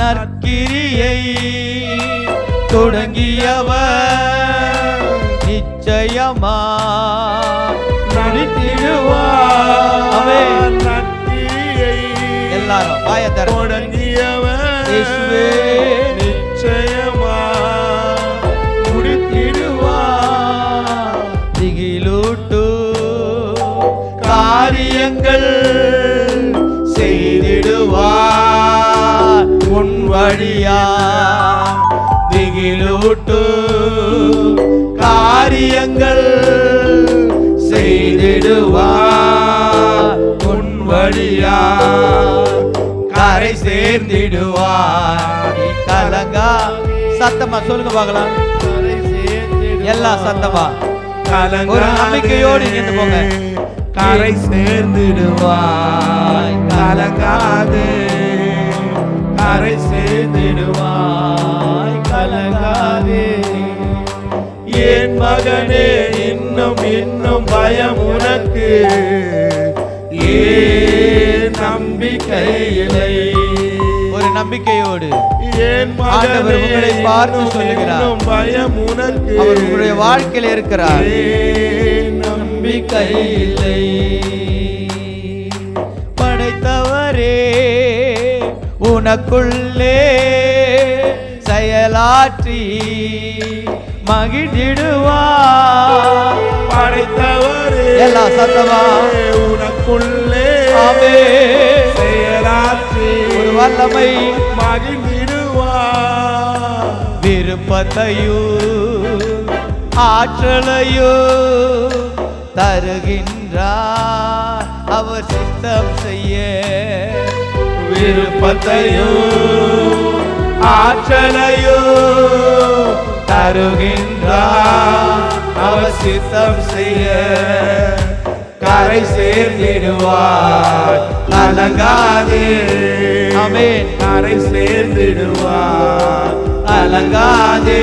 நற்கிரியை தொடங்கியவர் நிச்சயமா முடித்திடுவார் ஆமென். நற்கிரியை எல்லாரும் வாய திறந்து தொடங்கியவர். நிச்சயமா முடித்திடுவார் திகிலூட்டு காரியங்கள் வழியா திகிலூட்டு காரியங்கள் செய்திடுவார் உன் வழியா கரை சேர்ந்திடுவார் கலங்கா. சத்தமா சொல்லுங்க பார்க்கலாம். கரை சேர்ந்திடுவார். எல்லா சத்தமா. ஒரு நம்பிக்கையோடு இங்கிருந்து போங்க. கரை சேர்ந்திடுவாய் கலங்காது. கரை சேர்ந்திடுவாய் கலங்காதே. என் மகனே இன்னும் இன்னும் பயம் உனக்கு. ஏன் நம்பிக்கை இல்லை. ஒரு நம்பிக்கையோடு என் ஆண்டவர் உங்களை பார்த்து இன்னும் சொல்லுகிறார். பயம் உனக்கு. அவர் உங்களுடைய வாழ்க்கையில் இருக்கிறார். ஏன் நம்பிக்கை உனக்குள்ளே செயலாற்றி மகிழ்ந்திடுவார் படைத்தவரே எல்லா சத்தமா. உனக்குள்ளே ஆமென். செயலாற்றி ஒரு வல்லமை மகிழ்ந்திடுவார் விருப்பத்தையோ ஆற்றலையோ தருகின்றார் அவர் சித்தம் செய்ய விருப்பத்தையோ ஆற்றலையோ தருகின்றார் அவர் சித்தம் செய்ய கரை சேர்ந்திடுவார். கலங்காதே ஆமென். கரை சேர்ந்திடுவார். கலங்காதே